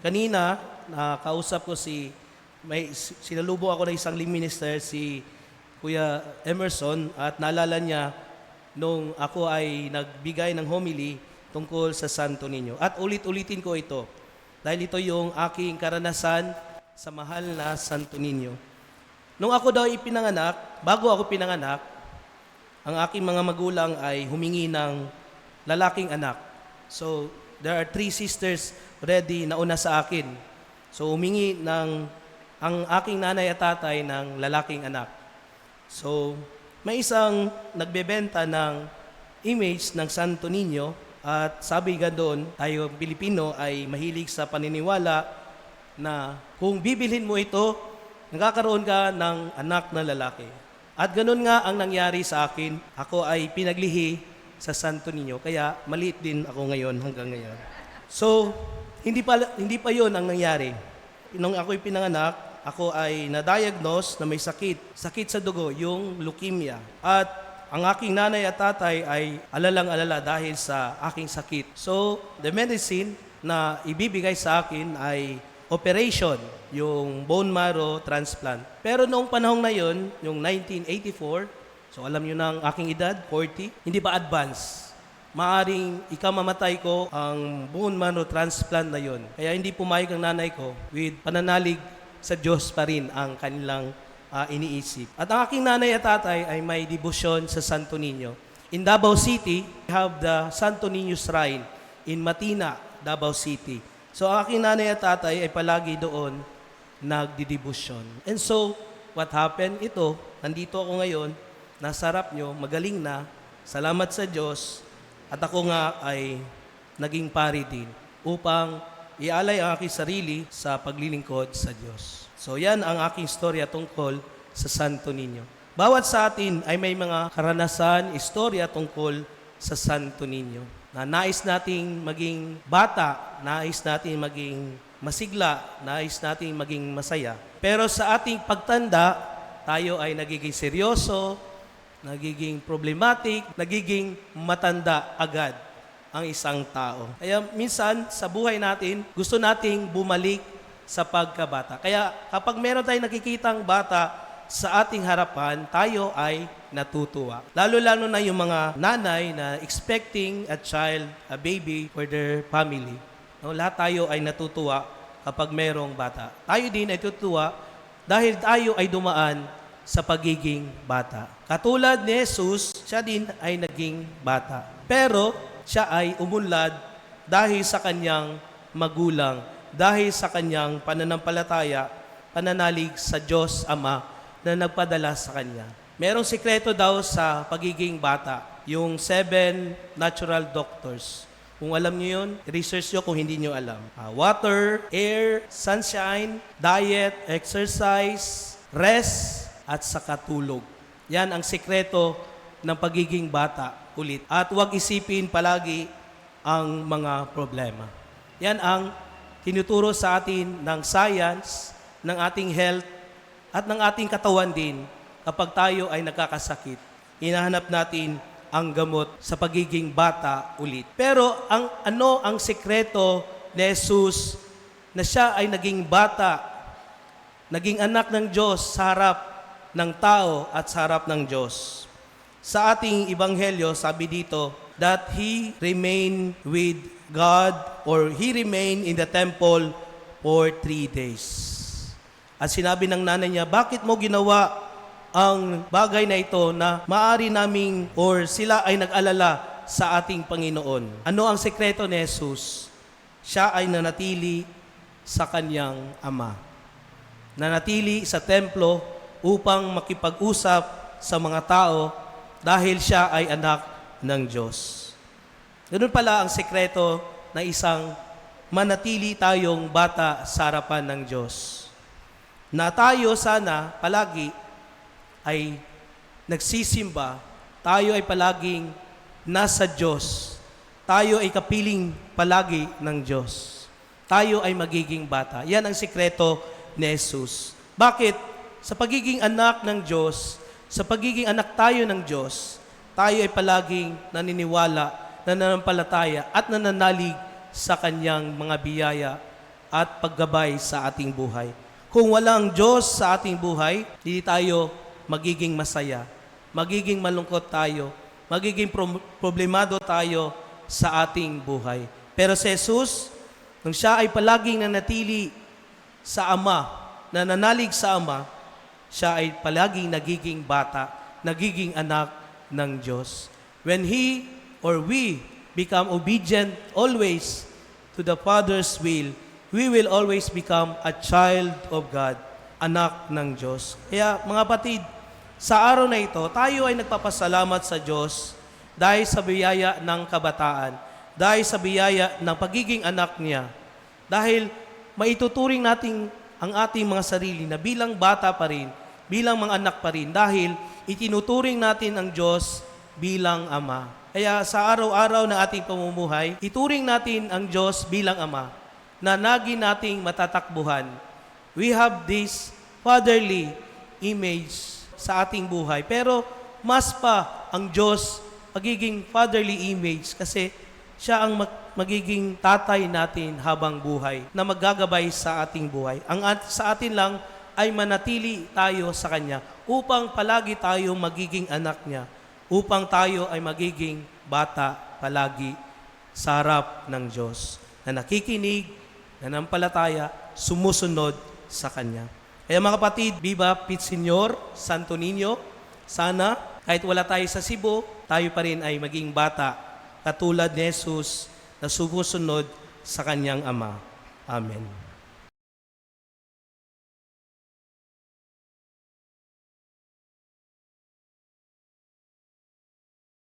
Kanina, nakausap ko si, may sinalubo ako ng isang lead minister, si Kuya Emerson, at naalala niya nung ako ay nagbigay ng homily tungkol sa Santo Niño. At ulit-ulitin ko ito, dahil ito yung aking karanasan sa mahal na Santo Niño. Nung ako daw ipinanganak, bago ako pinanganak, ang aking mga magulang ay humingi ng lalaking anak. So, there are three sisters already na una sa akin. So, humingi ng ang aking nanay at tatay ng lalaking anak. So, may isang nagbebenta ng image ng Santo Niño at sabi nga doon, tayo Pilipino ay mahilig sa paniniwala na kung bibilhin mo ito, nagkakaroon ka ng anak na lalaki. At ganun nga ang nangyari sa akin. Ako ay pinaglihi sa Santo Niño, kaya maliit din ako ngayon hanggang ngayon. So, hindi pa, hindi pa yon ang nangyari. Nung ako'y pinanganak, ako ay na-diagnose na may sakit. Sakit sa dugo, yung leukemia. At ang aking nanay at tatay ay alalang-alala dahil sa aking sakit. So, the medicine na ibibigay sa akin ay operation, yung bone marrow transplant. Pero noong panahong na yon, yung 1984, so alam nyo na ang aking edad, 40, hindi pa advance. Maaring ikamamatay ko ang bone marrow transplant na yon. Kaya hindi pumayag ang nanay ko with pananalig sa Diyos pa rin ang kanilang ah, iniisip. At ang aking nanay at tatay ay may debosyon sa Santo Niño. In Davao City, we have the Santo Niño Shrine in Matina, Davao City. So ang aking nanay at tatay ay palagi doon nagdidibusyon. And so, what happened? Ito, nandito ako ngayon, nasa harap nyo, magaling na, salamat sa Diyos, at ako nga ay naging pari din upang ialay ang aking sarili sa paglilingkod sa Diyos. So yan ang aking storya tungkol sa Santo Niño. Bawat sa atin ay may mga karanasan, istorya tungkol sa Santo Niño. Na nais nating maging bata, nais nating maging masigla, nais nating maging masaya. Pero sa ating pagtanda, tayo ay nagiging seryoso, nagiging problematic, nagiging matanda agad ang isang tao. Kaya minsan sa buhay natin, gusto nating bumalik sa pagkabata. Kaya kapag meron tayong nakikitang bata sa ating harapan, tayo ay natutuwa. Lalo-lalo na yung mga nanay na expecting a child, a baby for their family. No, lahat tayo ay natutuwa kapag merong bata. Tayo din ay tutuwa dahil tayo ay dumaan sa pagiging bata. Katulad ni Jesus, siya din ay naging bata. Pero siya ay umunlad dahil sa kanyang magulang, dahil sa kanyang pananampalataya, pananalig sa Diyos Ama na nagpadala sa kanya. Merong sikreto daw sa pagiging bata, yung seven natural doctors. Kung alam niyo yun, research nyo kung hindi nyo alam. Ah, water, air, sunshine, diet, exercise, rest, at saka tulog. Yan ang sikreto ng pagiging bata ulit. At huwag isipin palagi ang mga problema. Yan ang tinuturo sa atin ng science, ng ating health, at ng ating katawan din kapag tayo ay nagkakasakit. Hinahanap natin ang gamot sa pagiging bata ulit. Pero ang ano ang sekreto ni Jesus na siya ay naging bata, naging anak ng Diyos sa harap ng tao at sa harap ng Diyos. Sa ating ibanghelyo, sabi dito, that He remained with God or He remained in the temple for three days. At sinabi ng nanay niya, bakit mo ginawa ang bagay na ito na maari naming or sila ay nag-alala sa ating Panginoon? Ano ang sekreto ni Jesus? Siya ay nanatili sa kanyang ama. Nanatili sa templo upang makipag-usap sa mga tao dahil siya ay anak ng Diyos. Ganun pala ang sekreto na isang manatili tayong bata sa harapan ng Diyos na tayo sana palagi ay nagsisimba, tayo ay palaging nasa Diyos. Tayo ay kapiling palagi ng Diyos. Tayo ay magiging bata. Yan ang sikreto ni Jesus. Bakit? Sa pagiging anak ng Diyos, sa pagiging anak tayo ng Diyos, tayo ay palaging naniniwala, nananampalataya at nananalig sa kanyang mga biyaya at paggabay sa ating buhay. Kung walang Diyos sa ating buhay, hindi tayo magiging masaya, magiging malungkot tayo, magiging pro- problemado tayo sa ating buhay. Pero si Jesus, nung siya ay palaging nanatili sa Ama, nananalig sa Ama, siya ay palaging nagiging bata, nagiging anak ng Diyos. When He or we become obedient always to the Father's will, we will always become a child of God, anak ng Diyos. Kaya mga patid, sa araw na ito, tayo ay nagpapasalamat sa Diyos dahil sa biyaya ng kabataan, dahil sa biyaya ng pagiging anak niya, dahil maituturing natin ang ating mga sarili na bilang bata pa rin, bilang mga anak pa rin, dahil itinuturing natin ang Diyos bilang Ama. Kaya sa araw-araw ng ating pamumuhay, ituring natin ang Diyos bilang Ama na nagi nating matatakbuhan. We have this fatherly image sa ating buhay. Pero mas pa ang Diyos magiging fatherly image kasi siya ang mag- magiging tatay natin habang buhay na maggagabay sa ating buhay. Ang at- sa atin lang ay manatili tayo sa Kanya upang palagi tayo magiging anak niya, upang tayo ay magiging bata palagi sa harap ng Diyos na nakikinig, nanampalataya, sumusunod sa Kanya. Kaya mga kapatid, Viva Pit Senyor, Santo Niño, sana kahit wala tayo sa Cebu, tayo pa rin ay maging bata katulad ni Jesus na sumusunod sa Kanyang Ama. Amen.